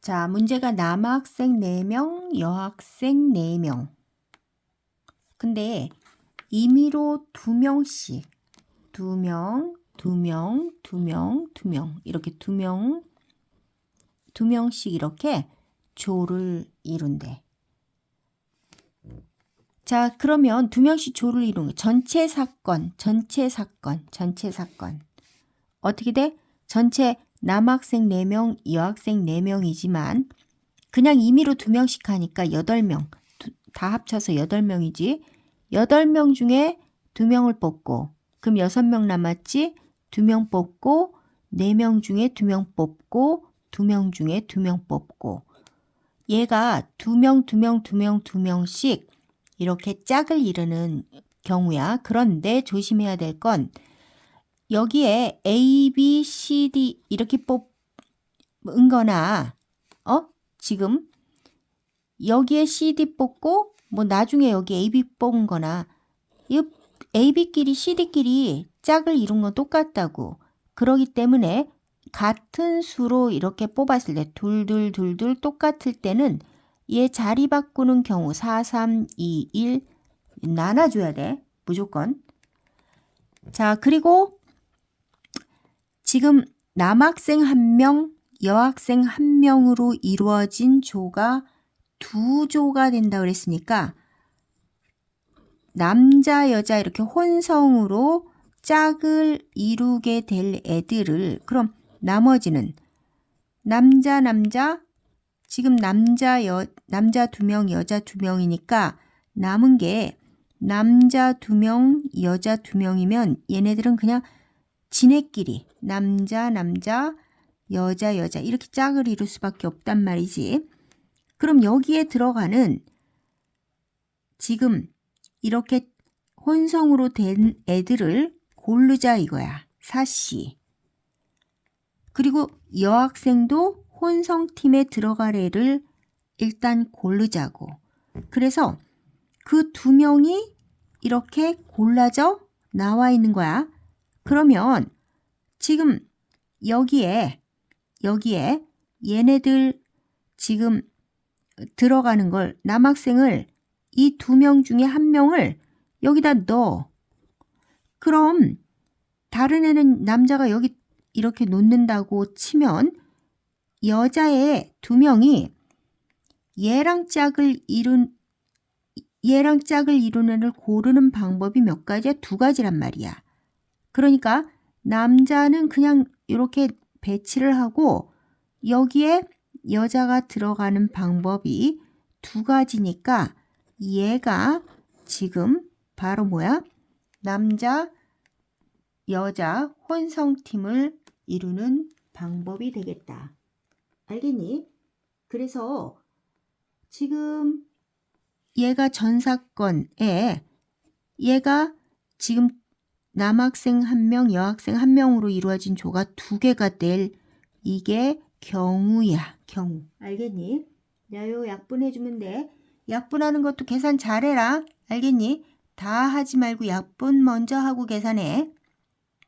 자, 문제가 남학생 4명, 여학생 4명. 근데 임의로 2명씩, 2명, 2명, 2명, 2명, 이렇게 2명, 2명씩 이렇게 조를 이룬대. 자, 그러면 2명씩 조를 이룬 거. 전체 사건, 전체 사건, 전체 사건. 어떻게 돼? 전체 남학생 4명, 여학생 4명이지만 그냥 임의로 2명씩 하니까 8명. 두- 다 합쳐서 8명이지. 8명 중에 2명을 뽑고 그럼 6명 남았지? 2명 뽑고 4명 중에 2명 뽑고 2명 중에 2명 뽑고 얘가 2명, 2명, 2명, 2명씩 이렇게 짝을 이루는 경우야. 그런데 조심해야 될 건 여기에 A, B, C, D 이렇게 뽑은 거나 어? 지금 여기에 C, D 뽑고 뭐 나중에 여기 A, B 뽑은 거나 이 A, B끼리 C, D끼리 짝을 이룬 건 똑같다고. 그러기 때문에 같은 수로 이렇게 뽑았을 때 둘둘둘둘 똑같을 때는 얘 자리 바꾸는 경우 4, 3, 2, 1 나눠줘야 돼. 무조건. 자, 그리고 지금 남학생 한 명, 여학생 한 명으로 이루어진 조가 두 조가 된다 그랬으니까 남자, 여자 이렇게 혼성으로 짝을 이루게 될 애들을 그럼 나머지는 남자, 남자 지금 남자, 여, 남자 두 명, 여자 두 명이니까 남은 게 남자 두 명, 여자 두 명이면 얘네들은 그냥 지네끼리 남자, 남자, 여자, 여자 이렇게 짝을 이룰 수밖에 없단 말이지. 그럼 여기에 들어가는 지금 이렇게 혼성으로 된 애들을 고르자 이거야. 사씨. 그리고 여학생도 혼성팀에 들어갈 애를 일단 고르자고. 그래서 그 두 명이 이렇게 골라져 나와 있는 거야. 그러면 지금 여기에 여기에 얘네들 지금 들어가는 걸 남학생을 이 두 명 중에 한 명을 여기다 넣어. 그럼 다른 애는 남자가 여기 이렇게 놓는다고 치면 여자애 두 명이 얘랑 짝을 이룬 얘랑 짝을 이루는 애를 고르는 방법이 몇 가지야? 두 가지란 말이야. 그러니까 남자는 그냥 이렇게 배치를 하고 여기에 여자가 들어가는 방법이 두 가지니까 얘가 지금 바로 뭐야? 남자, 여자 혼성팀을 이루는 방법이 되겠다. 알겠니? 그래서 지금 얘가 전 사건에 얘가 지금 남학생 한 명, 여학생 한 명으로 이루어진 조가 두 개가 될 이게 경우야. 경우. 알겠니? 야, 요 약분해주면 돼. 약분하는 것도 계산 잘해라. 알겠니? 다 하지 말고 약분 먼저 하고 계산해.